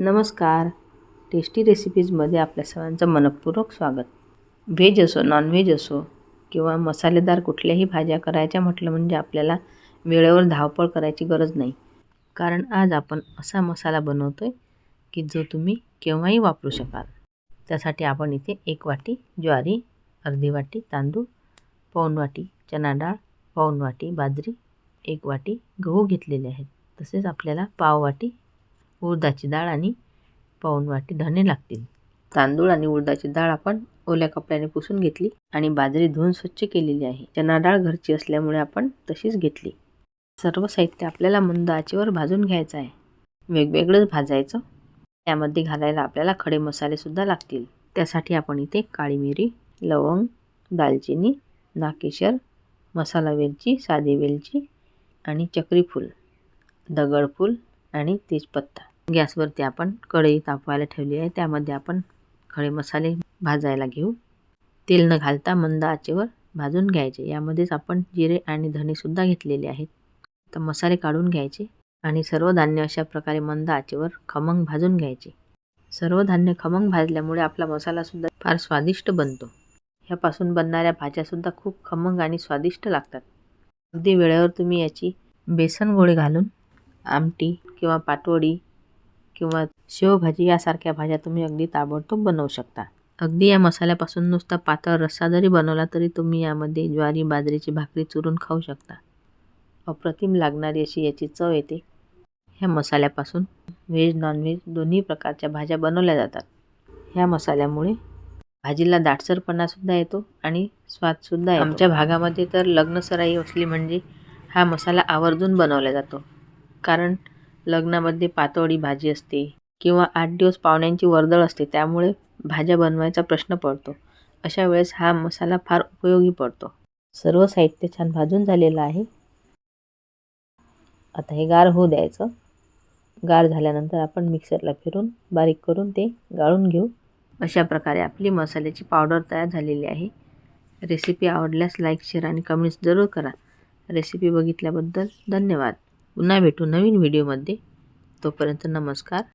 नमस्कार. टेस्टी रेसिपीजमध्ये आपल्या सर्वांचं मनपूर्वक स्वागत. व्हेज असो नॉनव्हेज असो किंवा मसालेदार कुठल्याही भाज्या करायच्या म्हटलं म्हणजे आपल्याला वेळेवर धावपळ करायची गरज नाही. कारण आज आपण असा मसाला बनवतो आहे की जो तुम्ही केव्हाही वापरू शकाल. त्यासाठी आपण इथे एक वाटी ज्वारी अर्धी वाटी तांदूळ पाऊण वाटी चणा डाळ पाऊण वाटी बाजरी एक वाटी गहू घेतलेले आहेत. तसेच आपल्याला पाव वाटी उडदाची डाळ आणि पाऊण वाटी धणे लागतील. तांदूळ आणि उडदाची डाळ आपण ओल्या कपड्याने पुसून घेतली आणि बाजरी धुवून स्वच्छ केलेली आहे. चना डाळ घरची असल्यामुळे आपण तशीच घेतली. सर्व साहित्य आपल्याला मंद आचेवर भाजून घ्यायचं आहे. वेगवेगळंच भाजायचं. त्यामध्ये घालायला आपल्याला खडे मसालेसुद्धा लागतील. त्यासाठी आपण इथे काळी मिरी लवंग दालचिनी नाकेशर मसाला वेलची साधी वेलची आणि चक्रीफूल दगडफूल आणि तेजपत्ता. गॅसवरती आपण कढई तापवायला ठेवली आहे. त्यामध्ये आपण खडे मसाले भाजायला घेऊ. तेल न घालता मंद आचेवर भाजून घ्यायचे. यामध्येच आपण जिरे आणि धणेसुद्धा घेतलेले आहेत. तर मसाले काढून घ्यायचे आणि सर्व धान्य अशा प्रकारे मंद आचेवर खमंग भाजून घ्यायचे. सर्व धान्य खमंग भाजल्यामुळे आपला मसालासुद्धा फार स्वादिष्ट बनतो. ह्यापासून बनणाऱ्या भाज्यासुद्धा खूप खमंग आणि स्वादिष्ट लागतात. अगदी वेळेवर तुम्ही याची बेसन गोळे घालून आमटी किंवा पाटवडी किंवा शेवभाजी यासारख्या भाज्या तुम्ही अगदी ताबडतोब बनवू शकता. अगदी या मसाल्यापासून नुसता पातळ रस्सा जरी बनवला तरी तुम्ही यामध्ये ज्वारी बाजरीची भाकरी चुरून खाऊ शकता. अप्रतिम लागणारी अशी याची चव येते. ह्या मसाल्यापासून व्हेज नॉनव्हेज दोन्ही प्रकारच्या भाज्या बनवल्या जातात. ह्या मसाल्यामुळे भाजीला दाटसरपणासुद्धा येतो आणि स्वादसुद्धा येतो. आमच्या भागामध्ये तर लग्नसराई असली म्हणजे हा मसाला आवर्जून बनवला जातो. कारण लग्नामध्ये पातोळी भाजी असते किंवा आठ दिवस पाहुण्यांची वर्दळ असते त्यामुळे भाज्या बनवायचा प्रश्न पडतो. अशा वेळेस हा मसाला फार उपयोगी पडतो. सर्व साहित्य छान भाजून झालेलं आहे. आता हे गार होऊ द्यायचं. गार झाल्यानंतर आपण मिक्सरला फिरून बारीक करून ते गाळून घेऊ. अशा प्रकारे आपली मसाल्याची पावडर तयार झालेली आहे. रेसिपी आवडल्यास लाईक शेअर आणि कमेंट्स जरूर करा. रेसिपी बघितल्याबद्दल धन्यवाद. पुन्हा भेटू नवीन व्हिडिओमध्ये. तोपर्यंत नमस्कार.